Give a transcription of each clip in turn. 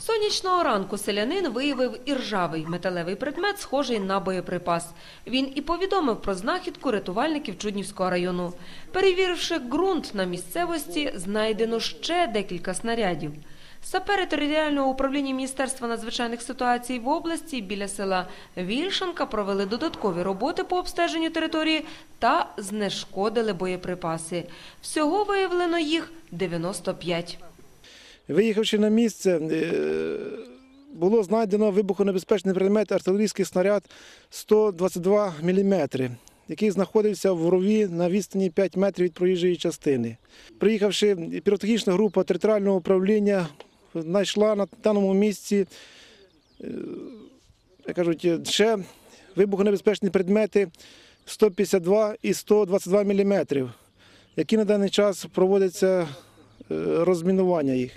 Сонячного ранку селянин виявив іржавий металевий предмет, схожий на боєприпас. Він і повідомив про знахідку рятувальників Чуднівського району. Перевіривши ґрунт на місцевості, знайдено ще декілька снарядів. Сапери територіального управління Міністерства надзвичайних ситуацій в області біля села Вільшанка провели додаткові роботи по обстеженню території та знешкодили боєприпаси. Всього виявлено їх 95. Виїхавши на місце, е, було знайдено вибухонебезпечний предмет артилерійський снаряд 122 мм, який знаходився в рові на відстані 5 метрів від проїжджої частини. Приїхавши, піротехнічна група територіального управління знайшла на даному місці е, як кажуть, ще вибухонебезпечні предмети 152 і 122 мм, які на даний час проводиться е, розмінування їх.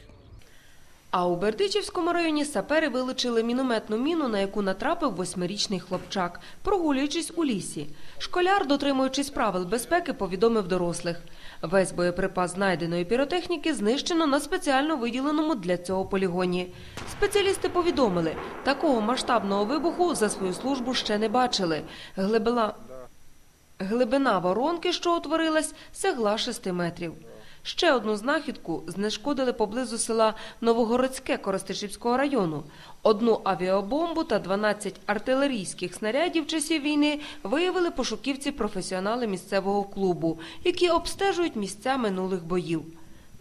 А у Бердичівському районі сапери вилучили мінометну міну, на яку натрапив восьмирічний хлопчак, прогулюючись у лісі. Школяр, дотримуючись правил безпеки, повідомив дорослих. Весь боєприпас знайденої піротехніки знищено на спеціально виділеному для цього полігоні. Спеціалісти повідомили, такого масштабного вибуху за свою службу ще не бачили. Глибина, глибина воронки, що утворилась, сягла 6 метрів. Ще одну знахідку знешкодили поблизу села Новогородське Коростишівського району. Одну авіабомбу та 12 артилерійських снарядів часів війни виявили пошуківці-професіонали місцевого клубу, які обстежують місця минулих боїв.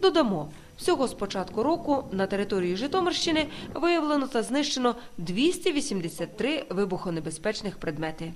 Додамо, всього з початку року на території Житомирщини виявлено та знищено 283 вибухонебезпечних предмети.